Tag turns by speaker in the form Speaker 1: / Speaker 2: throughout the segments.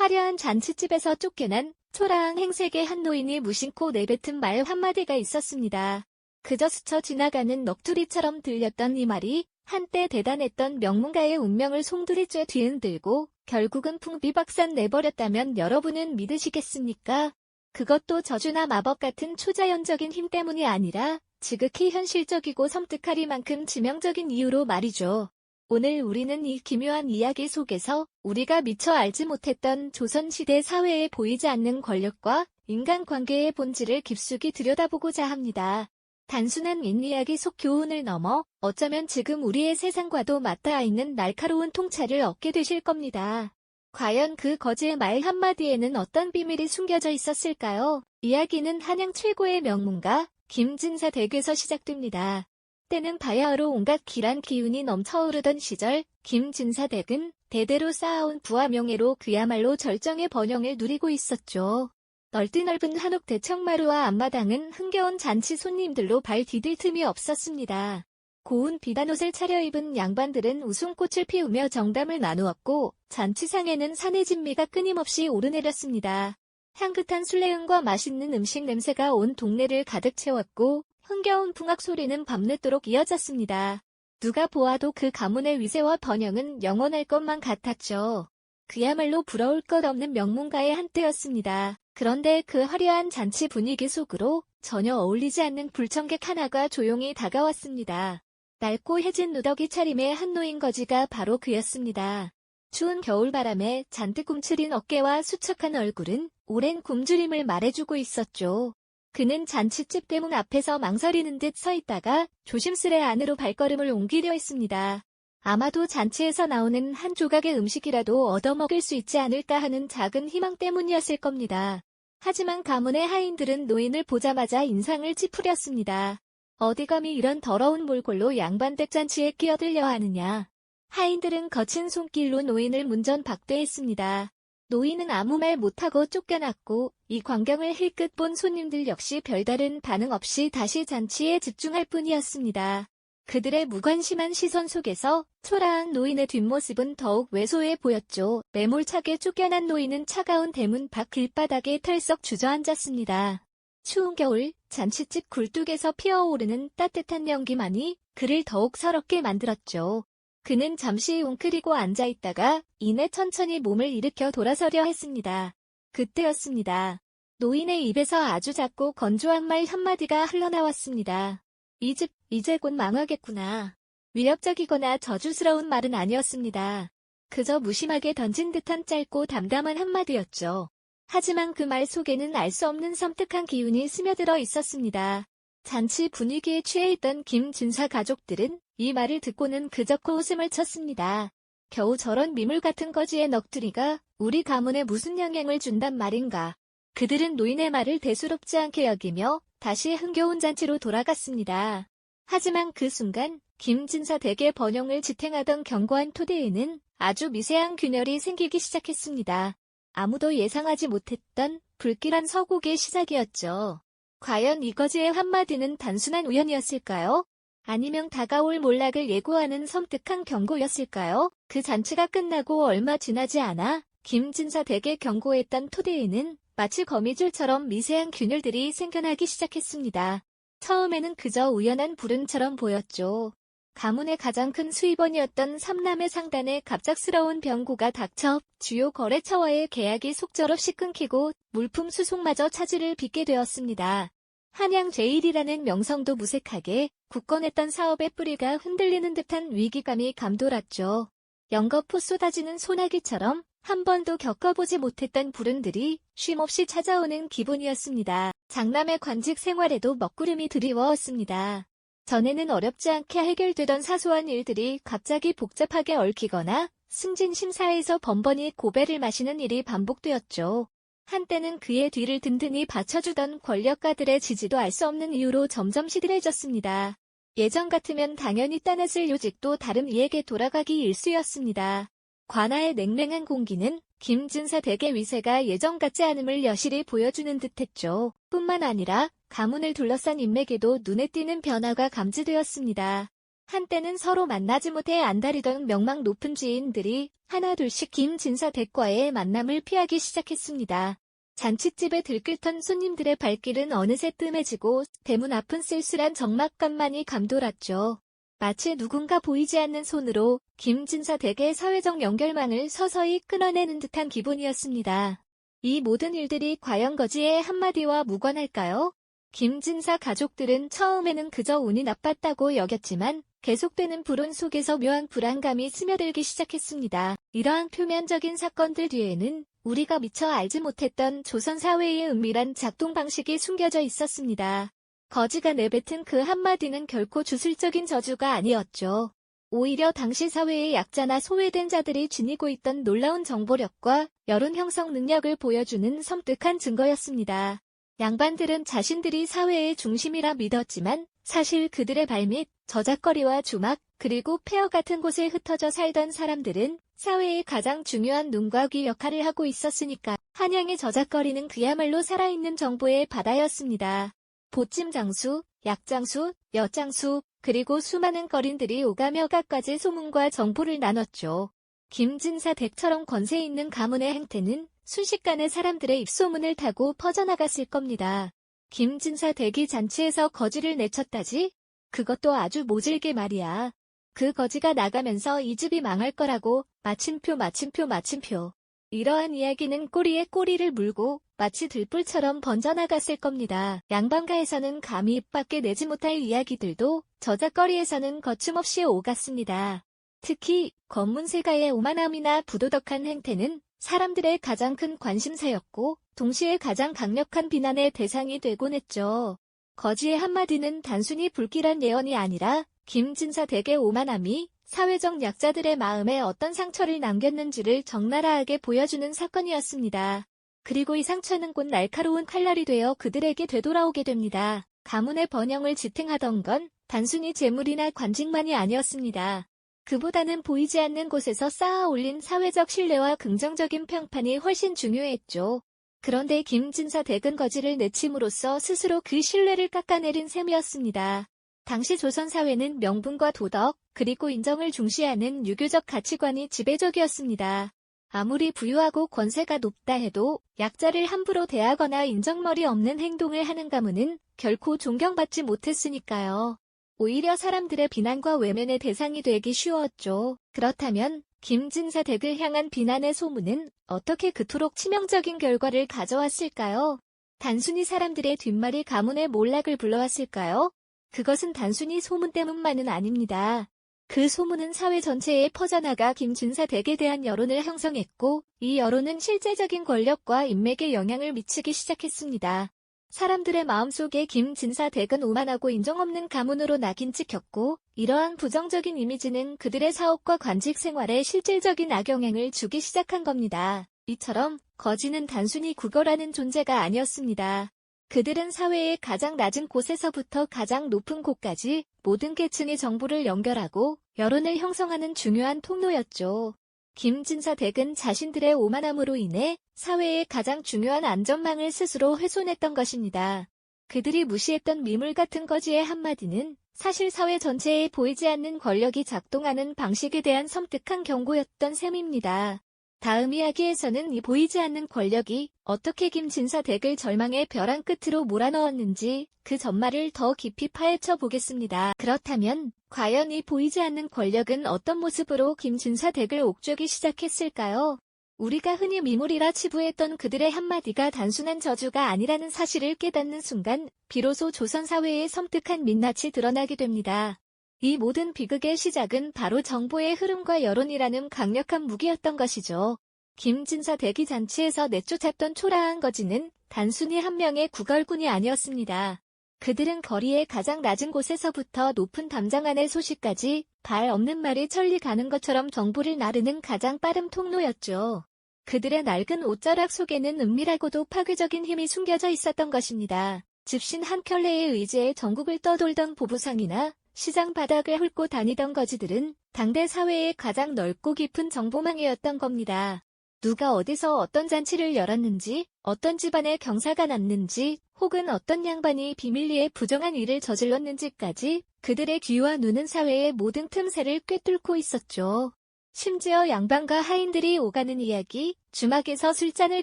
Speaker 1: 화려한 잔치집에서 쫓겨난 초라한 행색의 한 노인이 무심코 내뱉은 말 한마디가 있었습니다. 그저 스쳐 지나가는 넋두리처럼 들렸던 이 말이 한때 대단했던 명문가의 운명을 송두리째 뒤흔들고 결국은 풍비박산 내버렸다면 여러분은 믿으시겠습니까? 그것도 저주나 마법 같은 초자연적인 힘 때문이 아니라 지극히 현실적이고 섬뜩하리만큼 치명적인 이유로 말이죠. 오늘 우리는 이 기묘한 이야기 속에서 우리가 미처 알지 못했던 조선시대 사회에 보이지 않는 권력과 인간관계의 본질을 깊숙이 들여다보고자 합니다. 단순한 옛이야기 속 교훈을 넘어 어쩌면 지금 우리의 세상과도 맞닿아 있는 날카로운 통찰을 얻게 되실 겁니다. 과연 그 거지의 말 한마디에는 어떤 비밀이 숨겨져 있었을까요? 이야기는 한양 최고의 명문가 김진사 댁에서 시작됩니다. 때는 바야흐로 온갖 기란 기운이 넘쳐오르던 시절 김진사 댁은 대대로 쌓아온 부와 명예로 그야말로 절정의 번영을 누리고 있었죠. 넓디넓은 한옥 대청마루와 앞마당은 흥겨운 잔치 손님들로 발 디딜 틈이 없었습니다. 고운 비단옷을 차려입은 양반들은 웃음꽃을 피우며 정담을 나누었고 잔치상에는 산의 진미가 끊임없이 오르내렸습니다. 향긋한 술래음과 맛있는 음식 냄새가 온 동네를 가득 채웠고 흥겨운 풍악 소리는 밤늦도록 이어졌습니다. 누가 보아도 그 가문의 위세와 번영은 영원할 것만 같았죠. 그야말로 부러울 것 없는 명문가의 한때였습니다. 그런데 그 화려한 잔치 분위기 속으로 전혀 어울리지 않는 불청객 하나가 조용히 다가왔습니다. 낡고 해진 누더기 차림의 한 노인 거지가 바로 그였습니다. 추운 겨울바람에 잔뜩 움츠린 어깨와 수척한 얼굴은 오랜 굶주림을 말해주고 있었죠. 그는 잔치집 대문 앞에서 망설이는 듯 서 있다가 조심스레 안으로 발걸음을 옮기려 했습니다. 아마도 잔치에서 나오는 한 조각의 음식이라도 얻어먹을 수 있지 않을까 하는 작은 희망 때문이었을 겁니다. 하지만 가문의 하인들은 노인을 보자마자 인상을 찌푸렸습니다. 어디 감히 이런 더러운 몰골로 양반댁 잔치에 끼어들려 하느냐. 하인들은 거친 손길로 노인을 문전 박대했습니다. 노인은 아무 말 못하고 쫓겨났고 이 광경을 힐끗 본 손님들 역시 별다른 반응 없이 다시 잔치에 집중할 뿐이었습니다. 그들의 무관심한 시선 속에서 초라한 노인의 뒷모습은 더욱 왜소해 보였죠. 매몰차게 쫓겨난 노인은 차가운 대문 밖 길바닥에 털썩 주저앉았습니다. 추운 겨울 잔치집 굴뚝에서 피어오르는 따뜻한 연기만이 그를 더욱 서럽게 만들었죠. 그는 잠시 웅크리고 앉아있다가 이내 천천히 몸을 일으켜 돌아서려 했습니다. 그때였습니다. 노인의 입에서 아주 작고 건조한 말 한마디가 흘러나왔습니다. 이 집 이제 곧 망하겠구나. 위협적이거나 저주스러운 말은 아니었습니다. 그저 무심하게 던진 듯한 짧고 담담한 한마디였죠. 하지만 그 말 속에는 알 수 없는 섬뜩한 기운이 스며들어 있었습니다. 잔치 분위기에 취해 있던 김 진사 가족들은 이 말을 듣고는 그저 코 웃음을 쳤습니다. 겨우 저런 미물 같은 거지의 넋두리가 우리 가문에 무슨 영향을 준단 말인가. 그들은 노인의 말을 대수롭지 않게 여기며 다시 흥겨운 잔치로 돌아갔습니다. 하지만 그 순간 김진사 댁의 번영을 지탱하던 견고한 토대에는 아주 미세한 균열이 생기기 시작했습니다. 아무도 예상하지 못했던 불길한 서곡의 시작이었죠. 과연 이거지의 한마디는 단순한 우연이었을까요? 아니면 다가올 몰락을 예고하는 섬뜩한 경고였을까요? 그 잔치가 끝나고 얼마 지나지 않아 김진사 댁에 경고했던 토대에는 마치 거미줄처럼 미세한 균열들이 생겨나기 시작했습니다. 처음에는 그저 우연한 불운처럼 보였죠. 가문의 가장 큰 수입원이었던 삼남의 상단에 갑작스러운 병고가 닥쳐 주요 거래처와의 계약이 속절없이 끊기고 물품 수송마저 차질을 빚게 되었습니다. 한양 제일이라는 명성도 무색하게 굳건했던 사업의 뿌리가 흔들리는 듯한 위기감이 감돌았죠. 연거푸 쏟아지는 소나기처럼 한 번도 겪어보지 못했던 불운들이 쉼없이 찾아오는 기분이었습니다. 장남의 관직 생활에도 먹구름이 드리워왔습니다. 전에는 어렵지 않게 해결되던 사소한 일들이 갑자기 복잡하게 얽히거나 승진 심사에서 번번이 고배를 마시는 일이 반복되었죠. 한때는 그의 뒤를 든든히 받쳐주던 권력가들의 지지도 알 수 없는 이유로 점점 시들해졌습니다. 예전 같으면 당연히 따냈을 요직도 다른 이에게 돌아가기 일쑤였습니다. 관아의 냉랭한 공기는 김진사 댁의 위세가 예전 같지 않음을 여실히 보여주는 듯했죠. 뿐만 아니라 가문을 둘러싼 인맥에도 눈에 띄는 변화가 감지되었습니다. 한때는 서로 만나지 못해 안달이던 명망 높은 지인들이 하나둘씩 김진사 댁과의 만남을 피하기 시작했습니다. 잔칫집에 들끓던 손님들의 발길은 어느새 뜸해지고 대문 앞은 쓸쓸한 적막감만이 감돌았죠. 마치 누군가 보이지 않는 손으로 김진사 댁의 사회적 연결망을 서서히 끊어내는 듯한 기분이었습니다. 이 모든 일들이 과연 거지의 한마디와 무관할까요? 김진사 가족들은 처음에는 그저 운이 나빴다고 여겼지만 계속되는 불운 속에서 묘한 불안감이 스며들기 시작했습니다. 이러한 표면적인 사건들 뒤에는 우리가 미처 알지 못했던 조선 사회의 은밀한 작동 방식이 숨겨져 있었습니다. 거지가 내뱉은 그 한마디는 결코 주술적인 저주가 아니었죠. 오히려 당시 사회의 약자나 소외된 자들이 지니고 있던 놀라운 정보력과 여론 형성 능력을 보여주는 섬뜩한 증거였습니다. 양반들은 자신들이 사회의 중심이라 믿었지만 사실 그들의 발밑, 저작거리와 주막, 그리고 폐허 같은 곳에 흩어져 살던 사람들은 사회의 가장 중요한 눈과 귀 역할을 하고 있었으니까 한양의 저작거리는 그야말로 살아있는 정보의 바다였습니다. 보찜 장수, 약장수, 여장수, 그리고 수많은 거린들이 오가며 갖가지 소문과 정보를 나눴죠. 김진사 댁처럼 권세 있는 가문의 행태는 순식간에 사람들의 입소문을 타고 퍼져나갔을 겁니다. 김진사 댁이 잔치에서 거지를 내쳤다지? 그것도 아주 모질게 말이야. 그 거지가 나가면서 이 집이 망할 거라고 마침표 마침표 마침표. 이러한 이야기는 꼬리에 꼬리를 물고 마치 들불처럼 번져나갔을 겁니다. 양반가에서는 감히 입 밖에 내지 못할 이야기들도 저작거리에서는 거침없이 오갔습니다. 특히 검문세가의 오만함이나 부도덕한 행태는 사람들의 가장 큰 관심사였고 동시에 가장 강력한 비난의 대상이 되곤 했죠. 거지의 한마디는 단순히 불길한 예언이 아니라 김진사 댁의 오만함이 사회적 약자들의 마음에 어떤 상처를 남겼는지를 적나라하게 보여주는 사건이었습니다. 그리고 이 상처는 곧 날카로운 칼날이 되어 그들에게 되돌아오게 됩니다. 가문의 번영을 지탱하던 건 단순히 재물이나 관직만이 아니었습니다. 그보다는 보이지 않는 곳에서 쌓아 올린 사회적 신뢰와 긍정적인 평판이 훨씬 중요했죠. 그런데 김진사 댁은 거지를 내침으로써 스스로 그 신뢰를 깎아내린 셈이었습니다. 당시 조선 사회는 명분과 도덕, 그리고 인정을 중시하는 유교적 가치관이 지배적이었습니다. 아무리 부유하고 권세가 높다 해도 약자를 함부로 대하거나 인정머리 없는 행동을 하는 가문은 결코 존경받지 못했으니까요. 오히려 사람들의 비난과 외면의 대상이 되기 쉬웠죠. 그렇다면 김진사 댁을 향한 비난의 소문은 어떻게 그토록 치명적인 결과를 가져왔을까요? 단순히 사람들의 뒷말이 가문의 몰락을 불러왔을까요? 그것은 단순히 소문 때문만은 아닙니다. 그 소문은 사회 전체에 퍼져나가 김진사 댁에 대한 여론을 형성했고, 이 여론은 실제적인 권력과 인맥에 영향을 미치기 시작했습니다. 사람들의 마음속에 김진사 댁은 오만하고 인정 없는 가문으로 낙인 찍혔고 이러한 부정적인 이미지는 그들의 사업과 관직 생활에 실질적인 악영향을 주기 시작한 겁니다. 이처럼 거지는 단순히 국어라는 존재가 아니었습니다. 그들은 사회의 가장 낮은 곳에서부터 가장 높은 곳까지 모든 계층의 정보를 연결하고 여론을 형성하는 중요한 통로였죠. 김진사 댁은 자신들의 오만함으로 인해 사회의 가장 중요한 안전망을 스스로 훼손했던 것입니다. 그들이 무시했던 미물 같은 거지의 한마디는 사실 사회 전체에 보이지 않는 권력이 작동하는 방식에 대한 섬뜩한 경고였던 셈입니다. 다음 이야기에서는 이 보이지 않는 권력이 어떻게 김진사 댁을 절망의 벼랑 끝으로 몰아넣었는지 그 전말을 더 깊이 파헤쳐 보겠습니다. 그렇다면 과연 이 보이지 않는 권력은 어떤 모습으로 김진사 댁을 옥죄기 시작했을까요? 우리가 흔히 미물이라 치부했던 그들의 한마디가 단순한 저주가 아니라는 사실을 깨닫는 순간 비로소 조선 사회의 섬뜩한 민낯이 드러나게 됩니다. 이 모든 비극의 시작은 바로 정보의 흐름과 여론이라는 강력한 무기였던 것이죠. 김진사 대기 잔치에서 내쫓았던 초라한 거지는 단순히 한 명의 구걸꾼이 아니었습니다. 그들은 거리의 가장 낮은 곳에서부터 높은 담장 안의 소식까지 발 없는 말이 천리 가는 것처럼 정보를 나르는 가장 빠른 통로였죠. 그들의 낡은 옷자락 속에는 은밀하고도 파괴적인 힘이 숨겨져 있었던 것입니다. 집신 한 켤레의 의지에 전국을 떠돌던 보부상이나 시장 바닥을 훑고 다니던 거지들은 당대 사회의 가장 넓고 깊은 정보망이었던 겁니다. 누가 어디서 어떤 잔치를 열었는지, 어떤 집안에 경사가 났는지, 혹은 어떤 양반이 비밀리에 부정한 일을 저질렀는지까지 그들의 귀와 눈은 사회의 모든 틈새를 꿰뚫고 있었죠. 심지어 양반과 하인들이 오가는 이야기, 주막에서 술잔을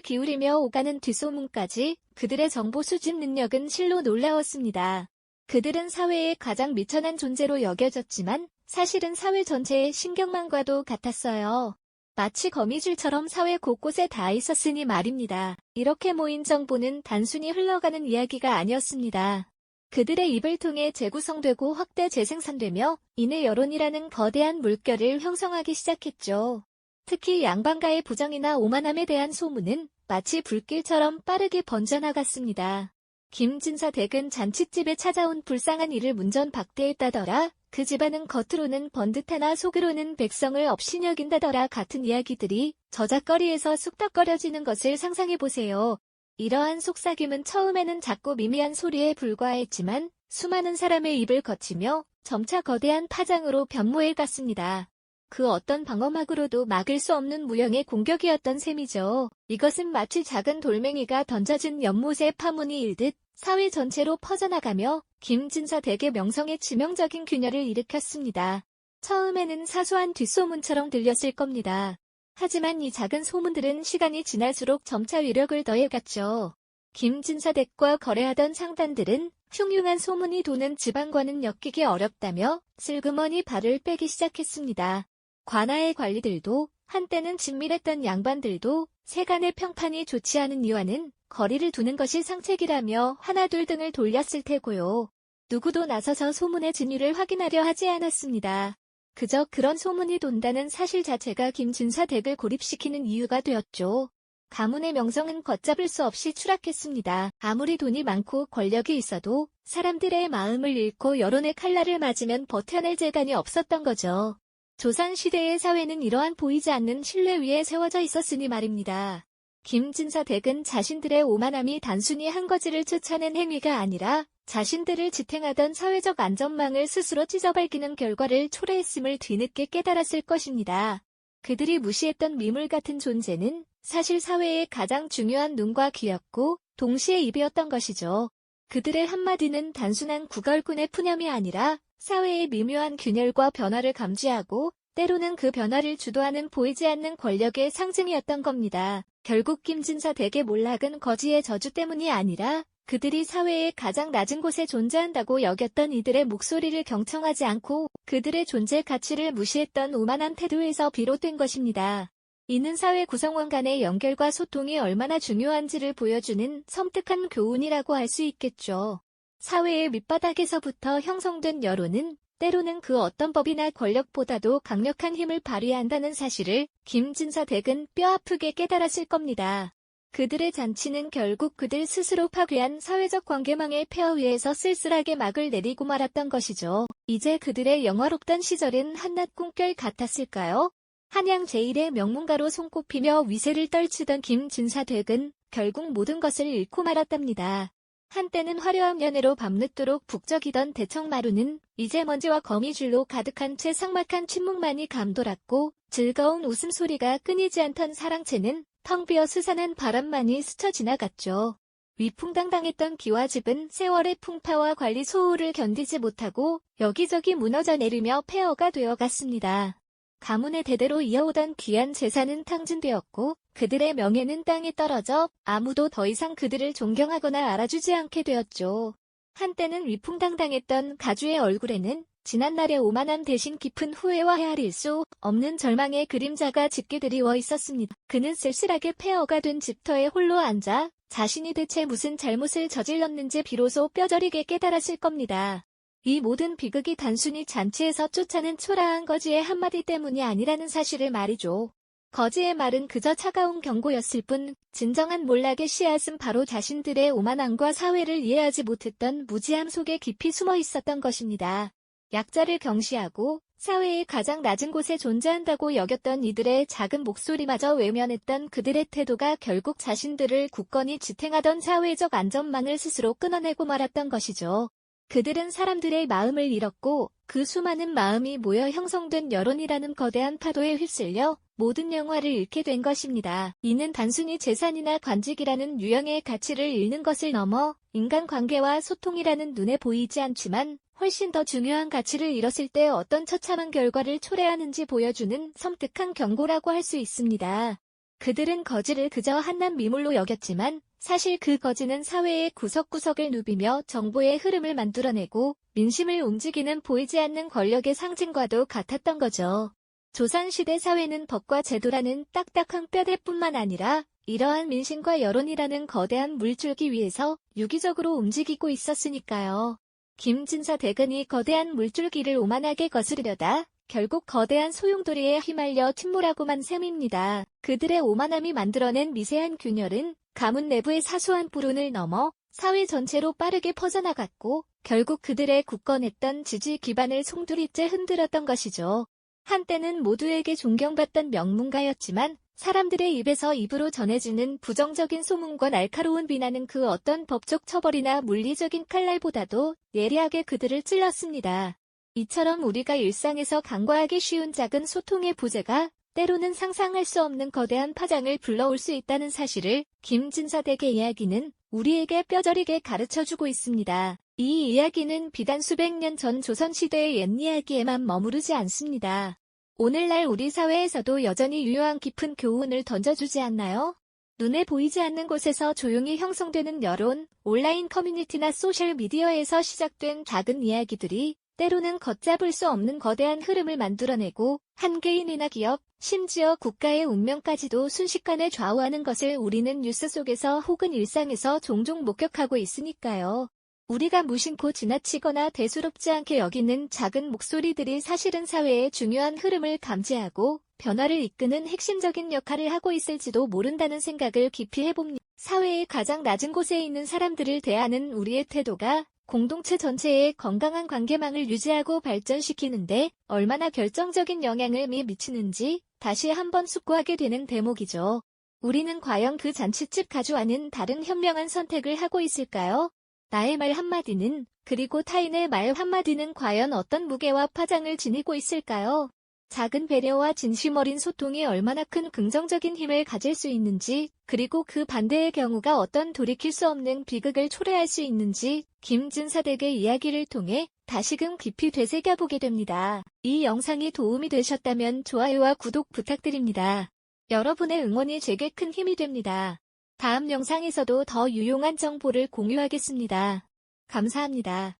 Speaker 1: 기울이며 오가는 뒷소문까지 그들의 정보 수집 능력은 실로 놀라웠습니다. 그들은 사회의 가장 미천한 존재로 여겨졌지만 사실은 사회 전체의 신경망과도 같았어요. 마치 거미줄처럼 사회 곳곳에 다 있었으니 말입니다. 이렇게 모인 정보는 단순히 흘러가는 이야기가 아니었습니다. 그들의 입을 통해 재구성되고 확대 재생산되며 이내 여론이라는 거대한 물결을 형성하기 시작했죠. 특히 양반가의 부정이나 오만함에 대한 소문은 마치 불길처럼 빠르게 번져나갔습니다. 김진사 댁은 잔칫집에 찾아온 불쌍한 이를 문전 박대했다더라. 그 집안은 겉으로는 번듯하나 속으로는 백성을 없이 여긴다더라 같은 이야기들이 저작거리에서 쑥덕거려지는 것을 상상해보세요. 이러한 속삭임은 처음에는 작고 미미한 소리에 불과했지만 수많은 사람의 입을 거치며 점차 거대한 파장으로 변모해 갔습니다. 그 어떤 방어막으로도 막을 수 없는 무형의 공격이었던 셈이죠. 이것은 마치 작은 돌멩이가 던져진 연못의 파문이 일듯 사회 전체로 퍼져나가며 김진사 댁의 명성에 치명적인 균열을 일으켰습니다. 처음에는 사소한 뒷소문처럼 들렸을 겁니다. 하지만 이 작은 소문들은 시간이 지날수록 점차 위력을 더해갔죠. 김진사 댁과 거래하던 상단들은 흉흉한 소문이 도는 지방과는 엮이기 어렵다며 슬그머니 발을 빼기 시작했습니다. 관아의 관리들도 한때는 친밀했던 양반들도 세간의 평판이 좋지 않은 이유와는 거리를 두는 것이 상책이라며 하나둘 등을 돌렸을 테고요. 누구도 나서서 소문의 진위를 확인하려 하지 않았습니다. 그저 그런 소문이 돈다는 사실 자체가 김진사 댁을 고립시키는 이유가 되었죠. 가문의 명성은 걷잡을 수 없이 추락했습니다. 아무리 돈이 많고 권력이 있어도 사람들의 마음을 잃고 여론의 칼날을 맞으면 버텨낼 재간이 없었던 거죠. 조선시대의 사회는 이러한 보이지 않는 신뢰 위에 세워져 있었으니 말입니다. 김진사 댁은 자신들의 오만함이 단순히 한 거지를 쫓아낸 행위가 아니라 자신들을 지탱하던 사회적 안전망을 스스로 찢어밟기는 결과를 초래했음을 뒤늦게 깨달았을 것입니다. 그들이 무시했던 미물 같은 존재는 사실 사회의 가장 중요한 눈과 귀였고 동시에 입이었던 것이죠. 그들의 한마디는 단순한 구걸꾼의 푸념이 아니라 사회의 미묘한 균열과 변화를 감지하고 때로는 그 변화를 주도하는 보이지 않는 권력의 상징이었던 겁니다. 결국 김진사 댁의 몰락은 거지의 저주 때문이 아니라 그들이 사회의 가장 낮은 곳에 존재한다고 여겼던 이들의 목소리를 경청하지 않고 그들의 존재 가치를 무시했던 오만한 태도에서 비롯된 것입니다. 이는 사회 구성원 간의 연결과 소통이 얼마나 중요한지를 보여주는 섬뜩한 교훈이라고 할 수 있겠죠. 사회의 밑바닥에서부터 형성된 여론은 때로는 그 어떤 법이나 권력보다도 강력한 힘을 발휘한다는 사실을 김진사 댁은 뼈아프게 깨달았을 겁니다. 그들의 잔치는 결국 그들 스스로 파괴한 사회적 관계망의 폐허 위에서 쓸쓸하게 막을 내리고 말았던 것이죠. 이제 그들의 영화롭던 시절은 한낱 꿈결 같았을까요? 한양 제1의 명문가로 손꼽히며 위세를 떨치던 김진사 댁은 결국 모든 것을 잃고 말았답니다. 한때는 화려한 연애로 밤늦도록 북적이던 대청마루는 이제 먼지와 거미줄로 가득한 채 삭막한 침묵만이 감돌았고 즐거운 웃음소리가 끊이지 않던 사랑채는 텅 비어 스산한 바람만이 스쳐 지나갔죠. 위풍당당했던 기와 집은 세월의 풍파와 관리 소홀을 견디지 못하고 여기저기 무너져 내리며 폐허가 되어갔습니다. 가문의 대대로 이어오던 귀한 재산은 탕진되었고 그들의 명예는 땅에 떨어져 아무도 더 이상 그들을 존경하거나 알아주지 않게 되었죠. 한때는 위풍당당했던 가주의 얼굴에는 지난날의 오만함 대신 깊은 후회와 헤아릴 수 없는 절망의 그림자가 짙게 드리워 있었습니다. 그는 쓸쓸하게 폐허가 된 집터에 홀로 앉아 자신이 대체 무슨 잘못을 저질렀는지 비로소 뼈저리게 깨달았을 겁니다. 이 모든 비극이 단순히 잔치에서 쫓아낸 초라한 거지의 한마디 때문이 아니라는 사실을 말이죠. 거지의 말은 그저 차가운 경고였을 뿐 진정한 몰락의 씨앗은 바로 자신들의 오만함과 사회를 이해하지 못했던 무지함 속에 깊이 숨어 있었던 것입니다. 약자를 경시하고 사회의 가장 낮은 곳에 존재한다고 여겼던 이들의 작은 목소리마저 외면했던 그들의 태도가 결국 자신들을 굳건히 지탱하던 사회적 안전망을 스스로 끊어내고 말았던 것이죠. 그들은 사람들의 마음을 잃었고 그 수많은 마음이 모여 형성된 여론이라는 거대한 파도에 휩쓸려 모든 영화를 잃게 된 것입니다. 이는 단순히 재산이나 관직이라는 유형의 가치를 잃는 것을 넘어 인간관계와 소통이라는 눈에 보이지 않지만 훨씬 더 중요한 가치를 잃었을 때 어떤 처참한 결과를 초래하는지 보여주는 섬뜩한 경고라고 할 수 있습니다. 그들은 거지를 그저 한낱 미물로 여겼지만 사실 그 거지는 사회의 구석구석을 누비며 정보의 흐름을 만들어내고 민심을 움직이는 보이지 않는 권력의 상징과도 같았던 거죠. 조선시대 사회는 법과 제도라는 딱딱한 뼈대뿐만 아니라 이러한 민심과 여론이라는 거대한 물줄기 위에서 유기적으로 움직이고 있었으니까요. 김진사 대근이 거대한 물줄기를 오만하게 거스르려다 결국 거대한 소용돌이에 휘말려 침몰하고만 셈입니다. 그들의 오만함이 만들어낸 미세한 균열은 가문 내부의 사소한 불운을 넘어 사회 전체로 빠르게 퍼져나갔고 결국 그들의 굳건했던 지지 기반을 송두리째 흔들었던 것이죠. 한때는 모두에게 존경받던 명문가였지만 사람들의 입에서 입으로 전해지는 부정적인 소문과 날카로운 비난은 그 어떤 법적 처벌이나 물리적인 칼날보다도 예리하게 그들을 찔렀습니다. 이처럼 우리가 일상에서 간과하기 쉬운 작은 소통의 부재가 때로는 상상할 수 없는 거대한 파장을 불러올 수 있다는 사실을 김진사대의 이야기는 우리에게 뼈저리게 가르쳐주고 있습니다. 이 이야기는 비단 수백 년 전 조선시대의 옛 이야기에만 머무르지 않습니다. 오늘날 우리 사회에서도 여전히 유효한 깊은 교훈을 던져주지 않나요? 눈에 보이지 않는 곳에서 조용히 형성되는 여론, 온라인 커뮤니티나 소셜미디어에서 시작된 작은 이야기들이 때로는 걷잡을 수 없는 거대한 흐름을 만들어내고 한 개인이나 기업, 심지어 국가의 운명까지도 순식간에 좌우하는 것을 우리는 뉴스 속에서 혹은 일상에서 종종 목격하고 있으니까요. 우리가 무심코 지나치거나 대수롭지 않게 여기는 작은 목소리들이 사실은 사회의 중요한 흐름을 감지하고 변화를 이끄는 핵심적인 역할을 하고 있을지도 모른다는 생각을 깊이 해봅니다. 사회의 가장 낮은 곳에 있는 사람들을 대하는 우리의 태도가 공동체 전체의 건강한 관계망을 유지하고 발전시키는데 얼마나 결정적인 영향을 미치는지 다시 한번 숙고하게 되는 대목이죠. 우리는 과연 그 잔치집 가져와는 다른 현명한 선택을 하고 있을까요? 나의 말 한마디는 그리고 타인의 말 한마디는 과연 어떤 무게와 파장을 지니고 있을까요? 작은 배려와 진심 어린 소통이 얼마나 큰 긍정적인 힘을 가질 수 있는지, 그리고 그 반대의 경우가 어떤 돌이킬 수 없는 비극을 초래할 수 있는지, 김진사댁의 이야기를 통해 다시금 깊이 되새겨보게 됩니다. 이 영상이 도움이 되셨다면 좋아요와 구독 부탁드립니다. 여러분의 응원이 제게 큰 힘이 됩니다. 다음 영상에서도 더 유용한 정보를 공유하겠습니다. 감사합니다.